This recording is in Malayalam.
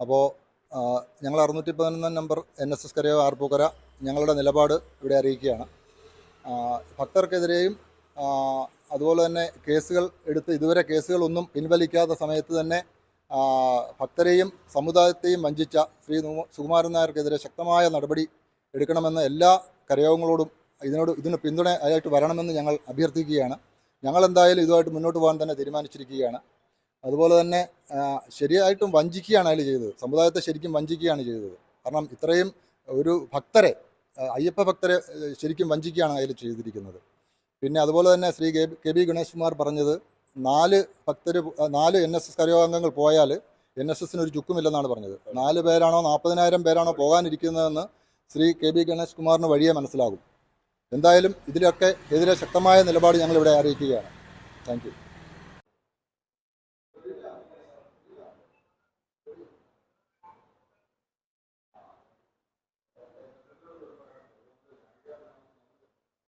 അപ്പോൾ ഞങ്ങൾ അറുന്നൂറ്റി പതിനൊന്നാം നമ്പർ എൻ എസ് എസ് കരയോ ആർപ്പൂക്കര ഞങ്ങളുടെ നിലപാട് ഇവിടെ അറിയിക്കുകയാണ്. ഭക്തർക്കെതിരെയും അതുപോലെ തന്നെ കേസുകൾ എടുത്ത് ഇതുവരെ കേസുകളൊന്നും പിൻവലിക്കാത്ത സമയത്ത് തന്നെ ഭക്തരെയും സമുദായത്തെയും വഞ്ചിച്ച ശ്രീ സുകുമാരൻ നായർക്കെതിരെ ശക്തമായ നടപടി എടുക്കണമെന്ന് എല്ലാ കരയോഗങ്ങളോടും ഇതിനോട് ഇതിന് പിന്തുണ ആയിട്ട് വരണമെന്ന് ഞങ്ങൾ അഭ്യർത്ഥിക്കുകയാണ്. ഞങ്ങൾ എന്തായാലും ഇതുമായിട്ട് മുന്നോട്ട് പോകാൻ തന്നെ തീരുമാനിച്ചിരിക്കുകയാണ്. അതുപോലെ തന്നെ ശരിയായിട്ടും വഞ്ചിക്കുകയാണ് അതിൽ ചെയ്തത്. സമുദായത്തെ ശരിക്കും വഞ്ചിക്കുകയാണ് ചെയ്തത്. കാരണം ഇത്രയും ഒരു ഭക്തരെ അയ്യപ്പ ഭക്തരെ ശരിക്കും വഞ്ചിക്കുകയാണ് അതിൽ ചെയ്തിരിക്കുന്നത്. പിന്നെ അതുപോലെ തന്നെ Shri K K B Ganesh Kumar പറഞ്ഞത് നാല് ഭക്തർ നാല് എൻ എസ് എസ് കരയോഗാംഗങ്ങൾ പോയാൽ എൻ എസ് എസിന് ഒരു ചുക്കുമില്ലെന്നാണ് പറഞ്ഞത്. നാല് പേരാണോ നാൽപ്പതിനായിരം പേരാണോ പോകാനിരിക്കുന്നതെന്ന് ശ്രീ കെ ബി ഗണേഷ് കുമാറിന് വഴിയേ മനസ്സിലാകും. എന്തായാലും ഇതിലൊക്കെ എതിരെ ശക്തമായ നിലപാട് ഞങ്ങൾ ഇവിടെ അറിയിക്കുകയാണ്. താങ്ക്